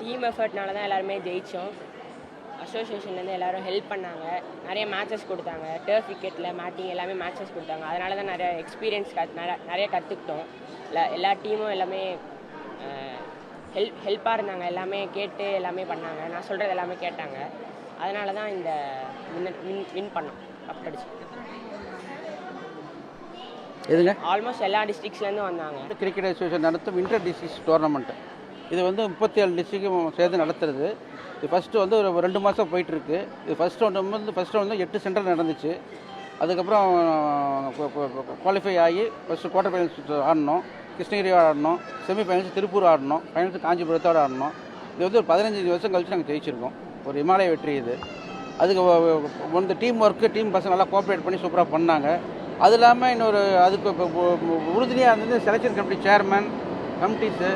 Team எஃபர்ட்னால தான் எல்லாருமே ஜெயித்தோம் அசோசியேஷன்லேருந்து எல்லாரும் ஹெல்ப் பண்ணாங்க. நிறைய மேட்சஸ் கொடுத்தாங்க. டர்ஃப் விக்கெட்டில் மேட்டிங் எல்லாமே மேட்சஸ் கொடுத்தாங்க. அதனால தான் நிறைய எக்ஸ்பீரியன்ஸ் கத் நிறைய கற்றுக்கிட்டோம் எல்லா எல்லா டீமும் எல்லாமே ஹெல்ப் ஹெல்ப்பாக இருந்தாங்க. எல்லாமே கேட்டு எல்லாமே பண்ணாங்க. நான் சொல்கிறது எல்லாமே கேட்டாங்க. அதனால தான் இந்த வின் வின் வின் பண்ணோம். கப் அடிச்சு. எதுங்க? ஆல்மோஸ்ட் எல்லா டிஸ்ட்ரிக்ஸ்லேருந்தும் வந்தாங்க. கிரிக்கெட் அசோசியேஷன் நடத்தும் இன்டர் டிஸ்ட்ரிக்ட் டோர்னமெண்ட் இது வந்து முப்பத்தி ஏழு டிஸ்ட்ரிக்கும் சேர்ந்து நடத்துறது. இது ஃபஸ்ட்டு வந்து ஒரு ரெண்டு மாதம் போயிட்டுருக்கு. இது ஃபஸ்ட் ரவுண்டு வந்து ஃபஸ்ட் ரவுண்ட் வந்து எட்டு சென்டர் நடந்துச்சு. அதுக்கப்புறம் குவாலிஃபை ஆகி ஃபஸ்ட்டு குவார்டர் ஃபைனல்ஸ் ஆடினோம் கிருஷ்ணகிரி ஆடணும். செமி ஃபைனல்ஸ் திருப்பூர் ஆடணும். ஃபைனல்ஸ் காஞ்சிபுரத்தோடு ஆடணும். இது வந்து ஒரு பதினஞ்சு வருஷம் கழிச்சு நாங்கள் ஜெயிச்சிருக்கோம். ஒரு இமாலய வெற்றி இது. அதுக்கு வந்து டீம் ஒர்க்கு டீம் பசங்க நல்லா கோஆப்ரேட் பண்ணி சூப்பராக பண்ணாங்க. அது இல்லாமல் இன்னொரு அதுக்கு இப்போ உறுதுணையாக இருந்தது செலெக்ஷன் கமிட்டி சேர்மேன் கமிட்டிஸு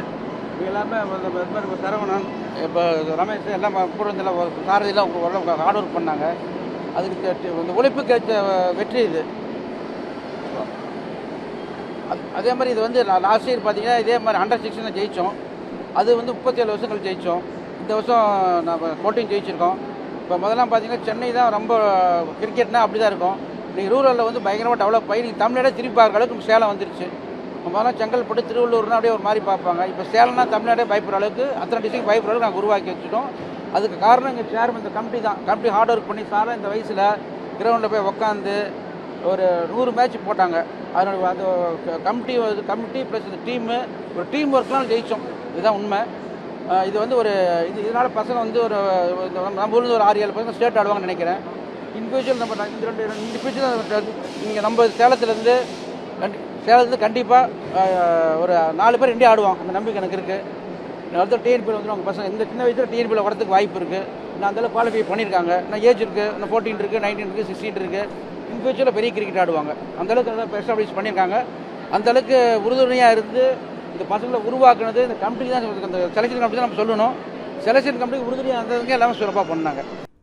எல்லாமே இப்போ சரவணன் இப்போ ரமேஷ் எல்லாம் கூட இருந்து சாரதியெல்லாம் ஹார்ட் ஒர்க் பண்ணாங்க. அதுக்கு இந்த உழைப்பு கிடைச்ச வெற்றி இது. அது- அதே மாதிரி இது வந்து லாஸ்ட் இயர் பார்த்தீங்கன்னா இதே மாதிரி அண்டர் சிக்ஸ்டில் ஜெயித்தோம் அது வந்து முப்பத்தேழு வருஷங்கள் ஜெயித்தோம் இந்த வருஷம் நம்ம கோட்டையும் ஜெயிச்சிருக்கோம். இப்போ முதல்லாம் பார்த்தீங்கன்னா சென்னை தான் ரொம்ப கிரிக்கெட்னா அப்படி தான் இருக்கும். நீங்கள் ரூரலில் வந்து பயங்கரமாக டெவலப் ஆகி நீங்கள் தமிழ்நாடே திருப்பி பார்க்குற அளவுக்கு சேலம் வந்துருச்சு. முதல்ல செங்கல்பட்டு திருவள்ளூர்னா அப்படியே ஒரு மாதிரி பார்ப்பாங்க. இப்போ சேலம்னா தமிழ்நாடே பயப்படுற அளவுக்கு அத்தனை டிஸ்ட்ரிக்ட் பயப்படுற அளவுக்கு நாங்கள் உருவாக்கி வச்சுட்டோம். அதுக்கு காரணம் எங்கள் சேர்மன் இந்த கமிட்டி தான். கமிட்டி ஹார்ட் ஒர்க் பண்ணி சாரா இந்த வயசில் கிரவுண்டில் போய் உக்காந்து ஒரு நூறு மேட்ச் போட்டாங்க. அதனோட அந்த கமிட்டி கமிட்டி ப்ளஸ் இந்த டீமு ஒரு டீம் ஒர்க்லாம் ஜெயித்தோம் இதுதான் உண்மை. இது வந்து ஒரு இது இதனால் பசங்க வந்து ஒரு நம்ம ஊரில் ஒரு ஆறு ஏழு பசங்க ஸ்டேட் ஆடுவாங்கன்னு நினைக்கிறேன். இண்டிவிஜுவல் நம்ம இந்த ரெண்டு இண்டிவிஜுவல் இங்கே நம்ம சேலத்துலேருந்து சேலத்துலேருந்து கண்டிப்பாக ஒரு நாலு பேர் இந்தியா ஆடுவோம் அந்த நம்பிக்கை எனக்கு இருக்குது அடுத்த டிஎன்பியில் வந்து அவங்க பசங்க இந்த சின்ன வயசில் டிஎன்பியில் வரதுக்கு வாய்ப்பு இருக்குது நான் அந்தளவு குவாலிஃபை பண்ணியிருக்காங்க. இன்னும் ஏஜ் இருக்குது நான் ஃபோர்டீன் இருக்குது நைன்டீன் இருக்குது சிக்ஸ்டீன் இருக்குது இன் ஃபியூச்சரில் பெரிய கிரிக்கெட் ஆடுவாங்க. அந்தளவுக்கு நல்லா எஸ்டாப்ளிஷ் பண்ணியிருக்காங்க. அந்தளவுக்கு உறுதுணையாக இருந்து இந்த பசங்களை உருவாக்குனது இந்த கமிட்டி தான் அந்த செலெக்ஷன் கமிட்டி தான் நம்ம சொல்லணும். செலெக்ஷன் கமிட்டி உறுதுணையாக இருந்ததுங்க எல்லாமே சிறப்பாக பண்ணாங்க